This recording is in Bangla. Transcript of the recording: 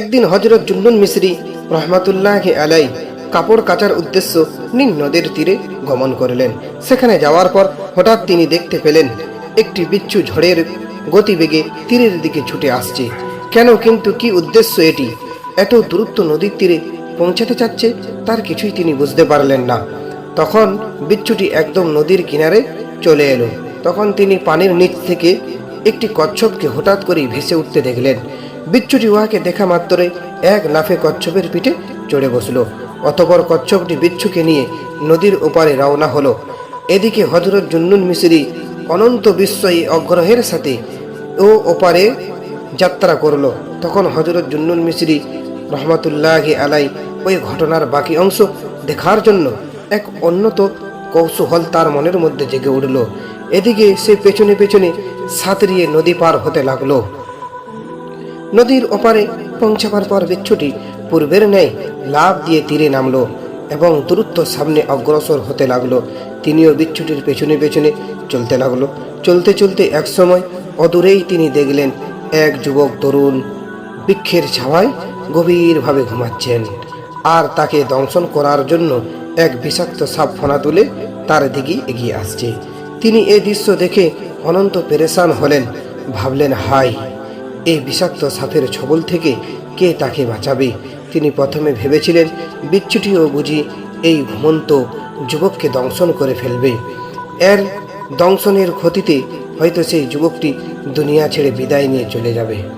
একদিন হজরত জুন্নুন মিসরি রহমাতুল্লাহ আলাই কাপড় কাচার উদ্দেশ্য নীল নদের তীরে গমন করলেন। সেখানে যাওয়ার পর হঠাৎ তিনি দেখতে পেলেন, একটি বিচ্ছু ঝড়ের গতিবেগে তীরের দিকে ছুটে আসছে। কেন কিন্তু কি উদ্দেশ্য এটি? এত দূরত্ব নদীর তীরে পৌঁছাতে চাচ্ছে, তার কিছুই তিনি বুঝতে পারলেন না। তখন বিচ্ছুটি একদম নদীর কিনারে চলে এলো। তখন তিনি পানির নিচ থেকে একটি কচ্ছপকে হঠাৎ করেই ভেসে উঠতে দেখলেন। বিচ্ছুটি উহাকে দেখা মাত্রই এক লাফে কচ্ছপের পিঠে চড়ে বসল। অতপর কচ্ছপটি বিচ্ছুকে নিয়ে নদীর ওপারে রওনা হলো। এদিকে হজরত জুন্নুন মিসরি অনন্ত বিস্ময়ী অগ্রহের সাথে ও ওপারে যাত্রা করল। তখন হজরত জুন্নুন মিসরি রহমতুল্লাহ আলাই ওই ঘটনার বাকি অংশ দেখার জন্য এক অন্যত কৌতূহল তার মনের মধ্যে জেগে উঠল। এদিকে সে পেছনে পেছনে সাঁতরিয়ে নদী পার হতে লাগল। নদীর ওপারে পৌঁছাবার পর বিচ্ছুটি, পূর্বের ন্যায় লাভ দিয়ে তীরে নামলো এবং দূরত্ব সামনে অগ্রসর হতে লাগল। তিনিও বিচ্ছুটির পেছনে পেছনে চলতে লাগল। চলতে চলতে একসময় অদূরেই তিনি দেখলেন এক যুবক তরুণ বৃক্ষের ছাওয়ায় গভীরভাবে ঘুমাচ্ছেন আর তাকে দংশন করার জন্য এক বিষাক্ত সাপ ফোনা তুলে তার দিকে এগিয়ে আসছে। তিনি এ দৃশ্য দেখে অনন্ত পেরেশান হলেন, ভাবলেন হাই এই বিষাক্ত সাপের ছবল থেকে কে তাকে বাঁচাবে? তিনি প্রথমে ভেবেছিলেন বিচ্ছুটিও বুঝি এই ঘুমন্ত যুবককে দংশন করে ফেলবে। এর দংশনের ক্ষতিতে হয়তো সেই যুবকটি দুনিয়া ছেড়ে বিদায় নিয়ে চলে যাবে।